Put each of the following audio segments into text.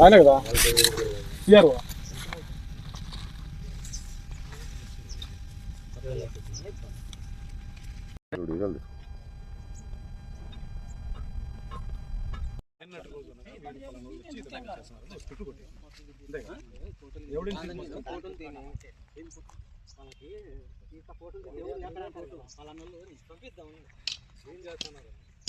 ఆయన కదా? ఇయర్ పంపిద్దాం. ఏం చేస్తున్నారు?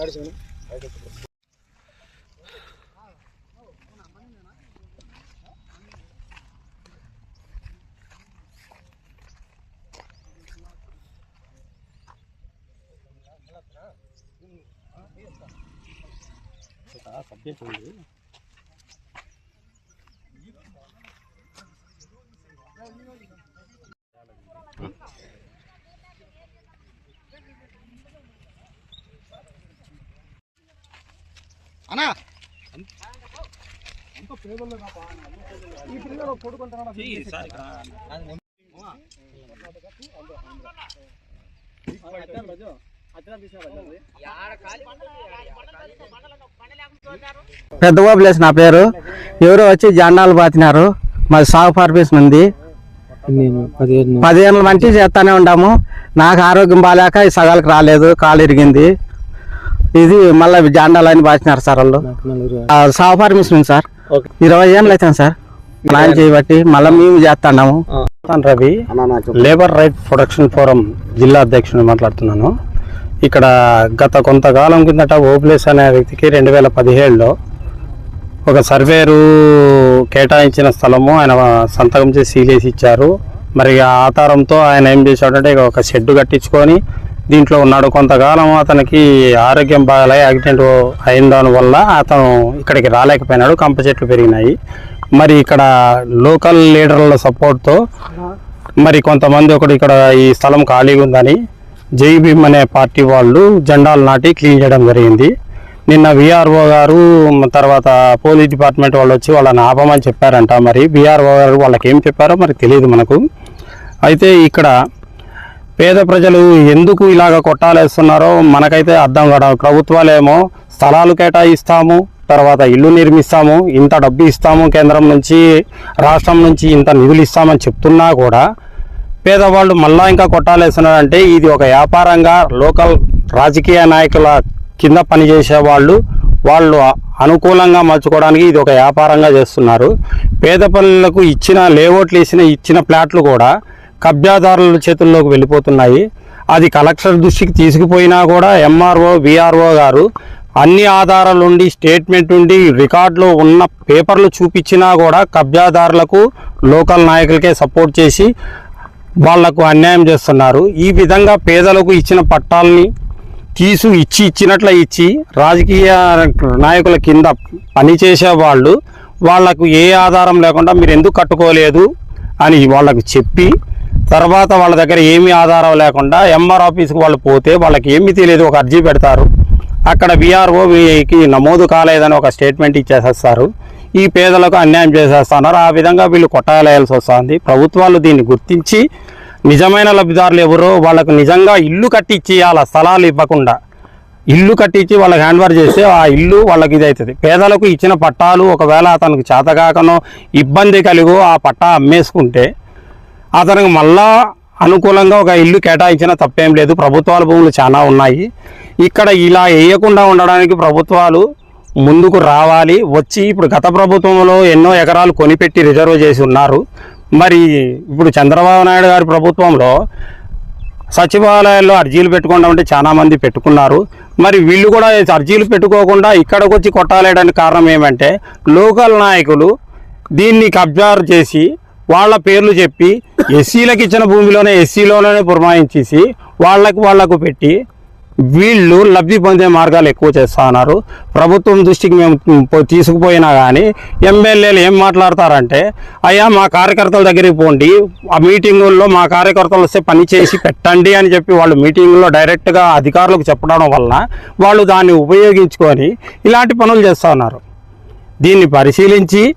ఆడిసాను అన్నా! అంత పేదోళ్ళు కాపా. ఈ పిల్లలు కొడుకుంటున్నాడు పెద్ద ప్లేస్ నా పేరు ఎవరో వచ్చి జెండాలు పాతినారు మాది సాగు పర్పస్ ఉంది పదిహేను మంటి చేస్తానే ఉంటాము నాకు ఆరోగ్యం బాగాలేక ఈ సగాలకు రాలేదు. కాలు ఇరిగింది. ఇది మళ్ళీ జెండాలు అని పాతినారు సార్ వాళ్ళు. సాగు పర్మిషన్ ఉంది సార్. ఇరవై ఏళ్ళు అవుతాను సార్. ప్లాన్ చేయబట్టి మళ్ళీ మేము చేస్తున్నాము. Ravi labour right production forum జిల్లా అధ్యక్షుని మాట్లాడుతున్నాను. ఇక్కడ గత కొంతకాలం కిందట ఓప్లేస్ అనే వ్యక్తికి రెండు వేల పదిహేడులో ఒక సర్వేరు కేటాయించిన స్థలము ఆయన సంతకం చేసి సీలేసి ఇచ్చారు. మరి ఆధారంతో ఆయన ఏం చేశాడంటే ఒక షెడ్ కట్టించుకొని దీంట్లో ఉన్నాడు. కొంతకాలం అతనికి ఆరోగ్యం బాగాలే యాక్సిడెంట్ అయిన దాని వల్ల అతను ఇక్కడికి రాలేకపోయినాడు. కంప చెట్లు పెరిగినాయి. మరి ఇక్కడ లోకల్ లీడర్ల సపోర్ట్తో మరి కొంతమంది ఒకడు ఇక్కడ ఈ స్థలం ఖాళీగా ఉందని జై భీమ్ అనే పార్టీ వాళ్ళు జెండాలు నాటి క్లీన్ చేయడం జరిగింది. నిన్న విఆర్ఓ గారు తర్వాత పోలీస్ డిపార్ట్మెంట్ వాళ్ళు వచ్చి వాళ్ళని ఆపమని చెప్పారంట. మరి విఆర్ఓ గారు వాళ్ళకి ఏం చెప్పారో మరి తెలియదు మనకు. అయితే ఇక్కడ పేద ప్రజలు ఎందుకు ఇలాగ కొట్టాలేస్తున్నారో మనకైతే అర్థం కావడం ప్రభుత్వాలేమో స్థలాలు కేటాయిస్తాము తర్వాత ఇల్లు నిర్మిస్తాము ఇంత డబ్బు ఇస్తాము కేంద్రం నుంచి రాష్ట్రం నుంచి ఇంత నిధులు ఇస్తామని చెప్తున్నా కూడా పేదవాళ్ళు మళ్ళా ఇంకా కొట్టాలేస్తున్నారంటే ఇది ఒక వ్యాపారంగా లోకల్ రాజకీయ నాయకుల కింద పనిచేసే వాళ్ళు వాళ్ళు అనుకూలంగా మార్చుకోవడానికి ఇది ఒక వ్యాపారంగా చేస్తున్నారు. పేద పనులకు ఇచ్చిన లేఅవుట్లు వేసిన ఇచ్చిన ప్లాట్లు కూడా కబ్జాదారుల చేతుల్లోకి వెళ్ళిపోతున్నాయి. అది కలెక్టర్ దృష్టికి తీసుకుపోయినా కూడా ఎంఆర్ఓ విఆర్ఓ గారు అన్ని ఆధారాలు ఉండి స్టేట్మెంట్ ఉండి రికార్డులో ఉన్న పేపర్లు చూపించినా కూడా కబ్జాదారులకు లోకల్ నాయకులకే సపోర్ట్ చేసి వాళ్ళకు అన్యాయం చేస్తున్నారు. ఈ విధంగా పేదలకు ఇచ్చిన పట్టాలని తీసు ఇచ్చి ఇచ్చినట్ల ఇచ్చి రాజకీయ నాయకుల కింద పనిచేసే వాళ్ళు వాళ్ళకు ఏ ఆధారం లేకుండా మీరు ఎందుకు కట్టుకోలేదు అని వాళ్ళకు చెప్పి తర్వాత వాళ్ళ దగ్గర ఏమీ ఆధారం లేకుండా ఎంఆర్ ఆఫీస్కి వాళ్ళు పోతే వాళ్ళకి ఏమీ తెలియదు ఒక అర్జీ పెడతారు. అక్కడ విఆర్ఓకి నమోదు కాలేదని ఒక స్టేట్మెంట్ ఇచ్చేసేస్తారు. ఈ పేదలకు అన్యాయం చేసేస్తున్నారు. ఆ విధంగా వీళ్ళు కొట్టాలేయాల్సి వస్తుంది. ప్రభుత్వాలు దీన్ని గుర్తించి నిజమైన లబ్ధిదారులు ఎవరో వాళ్ళకు నిజంగా ఇల్లు కట్టించి వాళ్ళ స్థలాలు ఇవ్వకుండా ఇల్లు కట్టించి వాళ్ళకి హ్యాండ్ ఓవర్ చేస్తే ఆ ఇల్లు వాళ్ళకి ఇది అవుతుంది. పేదలకు ఇచ్చిన పట్టాలు ఒకవేళ అతనికి చేతకాకనో ఇబ్బంది కలిగో ఆ పట్టా అమ్మేసుకుంటే అతనికి మళ్ళా అనుకూలంగా ఒక ఇల్లు కేటాయించిన తప్పేం లేదు. ప్రభుత్వాల భూములు చాలా ఉన్నాయి. ఇక్కడ ఇలా వేయకుండా ఉండడానికి ప్రభుత్వాలు ముందుకు రావాలి వచ్చి ఇప్పుడు గత ప్రభుత్వంలో ఎన్నో ఎకరాలు కొనిపెట్టి రిజర్వ్ చేసి ఉన్నారు. మరి ఇప్పుడు చంద్రబాబు నాయుడు గారి ప్రభుత్వంలో సచివాలయాల్లో అర్జీలు పెట్టుకుండా ఉంటే చాలామంది పెట్టుకున్నారు. మరి వీళ్ళు కూడా అర్జీలు పెట్టుకోకుండా ఇక్కడికి వచ్చి కొట్టాలేయడానికి కారణం ఏమంటే లోకల్ నాయకులు దీన్ని కబ్జారు చేసి వాళ్ళ పేర్లు చెప్పి ఎస్సీలకు ఇచ్చిన భూమిలోనే ఎస్సీలోనే పురమాయించేసి వాళ్ళకు వాళ్ళకు పెట్టి వీళ్ళు లబ్ధి పొందే మార్గాలు ఎక్కువ చేస్తా ఉన్నారు. ప్రభుత్వం దృష్టికి మేము పో- తీసుకుపోయినా కానీ ఎమ్మెల్యేలు ఏం మాట్లాడతారంటే అయ్యా మా కార్యకర్తల దగ్గరికి పోండి. ఆ మీటింగుల్లో మా కార్యకర్తలు వస్తే పని చేసి పెట్టండి అని చెప్పి వాళ్ళు మీటింగుల్లో డైరెక్ట్గా అధికారులకు చెప్పడం వలన వాళ్ళు దాన్ని ఉపయోగించుకొని ఇలాంటి పనులు చేస్తూ ఉన్నారు. దీన్ని పరిశీలించి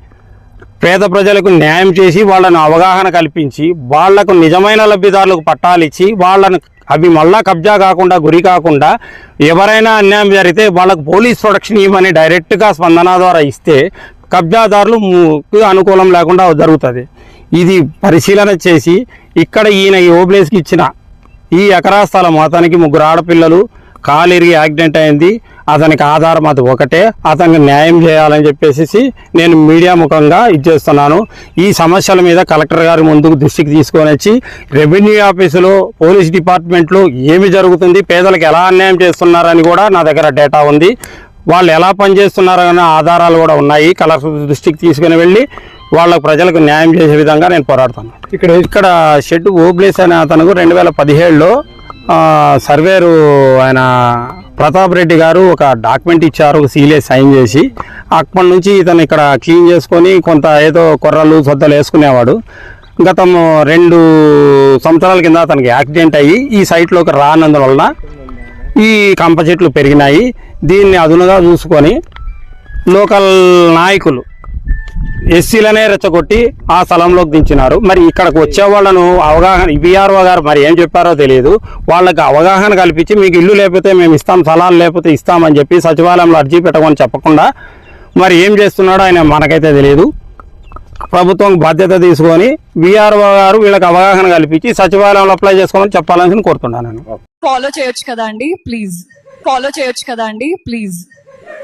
పేద ప్రజలకు న్యాయం చేసి వాళ్ళను అవగాహన కల్పించి వాళ్ళకు నిజమైన లబ్ధిదారులకు పట్టాలిచ్చి వాళ్ళను అవి మళ్ళా కబ్జా కాకుండా గురి కాకుండా ఎవరైనా అన్యాయం జరిగితే వాళ్ళకు పోలీస్ ప్రొటెక్షన్ ఇవ్వమని డైరెక్ట్గా స్పందన ద్వారా ఇస్తే కబ్జాదారులు అనుకూలం లేకుండా జరుగుతుంది. ఇది పరిశీలన చేసి ఇక్కడ ఈయన ఈ ఓబ్లేస్కి ఇచ్చిన ఈ ఎకరా స్థలం అతనికి ముగ్గురు ఆడపిల్లలు కాలిరిగి యాక్సిడెంట్ అయింది. అతనికి ఆధారం అది ఒకటే. అతనికి న్యాయం చేయాలని చెప్పేసి నేను మీడియా ముఖంగా ఇచ్చేస్తున్నాను ఈ సమస్యల మీద కలెక్టర్ గారి ముందుకు దృష్టికి తీసుకొని వచ్చి రెవెన్యూ ఆఫీసులో పోలీస్ డిపార్ట్మెంట్లో ఏమి జరుగుతుంది పేదలకు ఎలా అన్యాయం చేస్తున్నారని కూడా నా దగ్గర డేటా ఉంది. వాళ్ళు ఎలా పనిచేస్తున్నారనే ఆధారాలు కూడా ఉన్నాయి. కలెక్టర్ దృష్టికి తీసుకుని వెళ్ళి వాళ్ళ ప్రజలకు న్యాయం చేసే విధంగా నేను పోరాడుతాను. ఇక్కడ ఇక్కడ షెడ్ ఓబ్లేస్ అనే అతను రెండు వేల పదిహేడులో సర్వేరు ఆయన ప్రతాప్ రెడ్డి గారు ఒక డాక్యుమెంట్ ఇచ్చారు సీలే సైన్ చేసి. అక్కడి నుంచి ఇతను ఇక్కడ క్లీన్ చేసుకొని కొంత ఏదో కొర్రలు సొద్దలు వేసుకునేవాడు. గతం రెండు సంవత్సరాల కింద అతనికి యాక్సిడెంట్ అయ్యి ఈ సైట్లోకి రానందువలన ఈ కంప చెట్లు పెరిగినాయి. దీన్ని అదునుగా చూసుకొని లోకల్ నాయకులు ఎస్సీలనే రెచ్చగొట్టి ఆ స్థలంలోకి దించినారు. మరి ఇక్కడికి వచ్చే వాళ్ళను అవగాహన విఆర్ఓ గారు మరి ఏం చెప్పారో తెలియదు. వాళ్ళకి అవగాహన కల్పించి మీకు ఇల్లు లేకపోతే మేము ఇస్తాం స్థలాలు లేకపోతే ఇస్తామని చెప్పి సచివాలయంలో అర్జీ పెట్టమని చెప్పకుండా మరి ఏం చేస్తున్నాడో ఆయన మనకైతే తెలియదు. ప్రభుత్వం బాధ్యత తీసుకొని విఆర్ఓ గారు వీళ్ళకి అవగాహన కల్పించి సచివాలయంలో అప్లై చేసుకోమని చెప్పాలని కోరుతున్నాను ఫాలో చేయొచ్చు కదా అండి? ప్లీజ్ ఫాలో చేయొచ్చు కదా అండి? ప్లీజ్